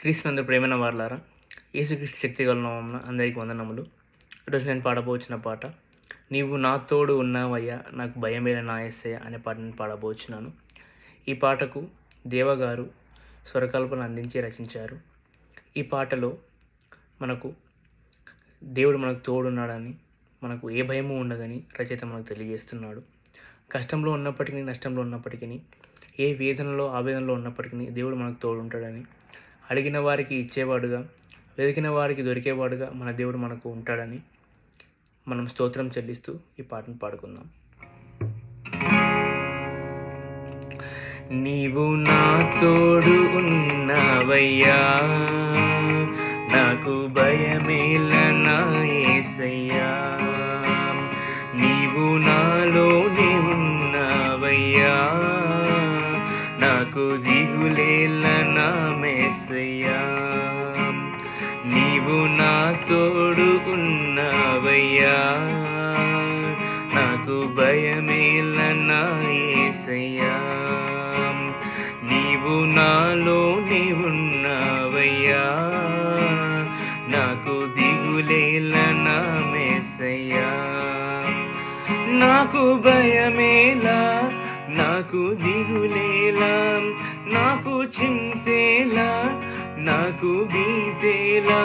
క్రీస్తునందు ప్రేమైన వారులారా యేసుక్రీస్తు శక్తి నామమున అందరికీ వందనములు. ఈరోజు నేను పాడబోచిన పాట నీవు నా తోడు ఉన్నావయ్యా నాకు భయమేలా నా ఎస్సయ్య అనే పాటను పాడబోచున్నాను. ఈ పాటకు దేవగారు స్వరకల్పన అందించి రచించారు. ఈ పాటలో మనకు దేవుడు మనకు తోడున్నాడని మనకు ఏ భయము ఉండదని రచయిత మనకు తెలియజేస్తున్నాడు. కష్టంలో ఉన్నప్పటికీ నష్టంలో ఉన్నప్పటికీ ఏ వేదనలో ఆవేదనలో ఉన్నప్పటికీ దేవుడు మనకు తోడుంటాడని అడిగిన వారికి ఇచ్చేవాడుగా వెతికిన వారికి దొరికేవాడుగా మన దేవుడు మనకు ఉంటాడని మనం స్తోత్రం చెల్లిస్తూ ఈ పాటను పాడుకుందాం. నీవు నా తోడు ఉన్నావయ్యా నాకు భయమేల నా యేసయ్యా నీవు నాలోనే ఉన్నావయ్యా నాకు దిగులేల నా మెస్సయ్యా నీవు నా తోడు ఉన్నావయ్యా. నాకు భయమేల నా నీవు నాలోనే ఉన్నావయ్యా. నాకు దిగులేల నా మెస్సయ్యా నాకు భయమేలా నాకు దిగులేలా నాకు చింతేలా నాకు బీతేలా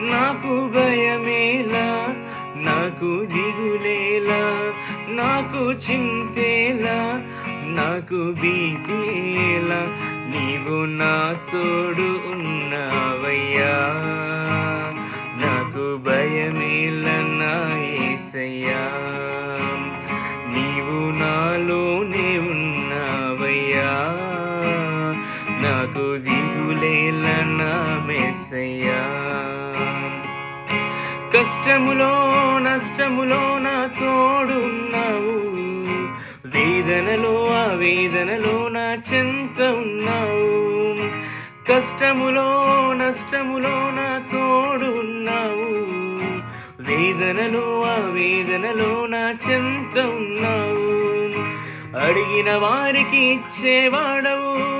నాకు భయమేలా నాకు దిగులేలా నాకు చింతేలా నాకు బీతేలా నీవు నా తోడు ఉన్నావయ్యా. నాకు భయమేల నా ఏసయ్యా. నీవు నాలోనే ఉన్నావయ్యా. నాకు జీవులేలన్న నా మెస్సయ్యా కష్టములో నష్టములో నా తోడున్నావు. వేదనలో ఆ వేదనలో నా చెంత ఉన్నావు. కష్టములో నష్టములో నా తోడున్నావు. వేదనలో ఆ వేదనలో నా చెంత ఉన్నావు. అడిగిన వారికి ఇచ్చేవాడవు.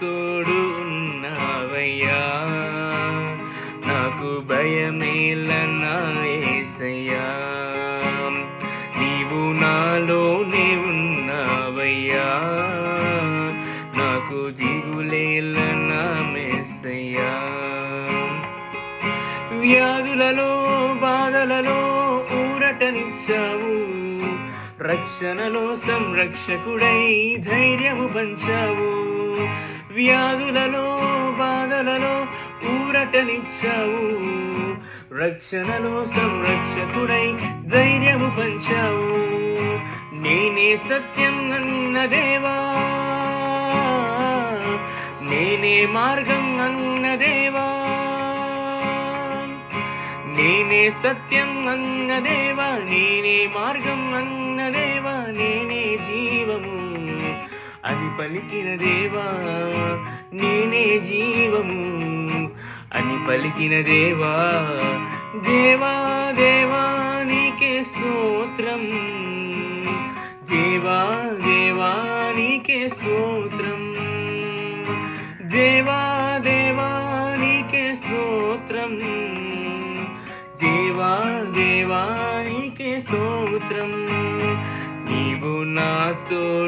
తోడు ఉన్నావయ్యా నాకు భయమేల నా నీవు నాలోనే ఉన్నావయ్యా. నాకు దిగులేల నా మెస్సయ్యా. వ్యాధులలో బాధలలో ఊరటనిచ్చావు. రక్షణలో సంరక్షకుడై ధైర్యము పంచావు. వ్యాధులలో బాధలలో ఊరటనిచ్చావు. రక్షణలో సంరక్షకుడై ధైర్యము పంచావు. నేనే సత్యం అన్న దేవా. నేనే మార్గం అన్న దేవా. నేనే సత్యం అన్న దేవా. నేనే మార్గం అన్న దేవా. నేనే అది పలికిన దేవా నేనే జీవము. అని పలికిన దేవా దేవా దేవా నీకే స్తోత్రం. దేవా దేవా నీకే స్తోత్రం. దేవా దేవా నీకే స్తోత్రం. దేవా దేవా నీకే స్తోత్రం. నీవు నాతో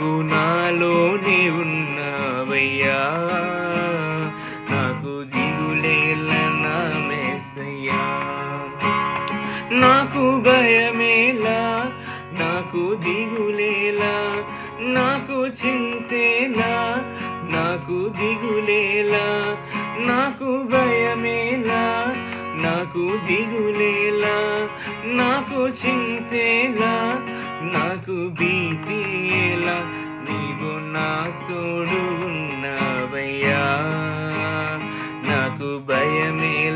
నీవు నాలోనే ఉన్నావయ్యా. నాకు దిగులేల నా మెస్సయ్యా నాకు భయమేలా నాకు దిగులేలా నాకు చింతేలా నాకు దిగులేలా నాకు భయమేలా నాకు దిగులేలా నాకు చింతేలా నాకు భీతిలా నీవు నా తోడు ఉన్నావయ్యా. నాకు భయమే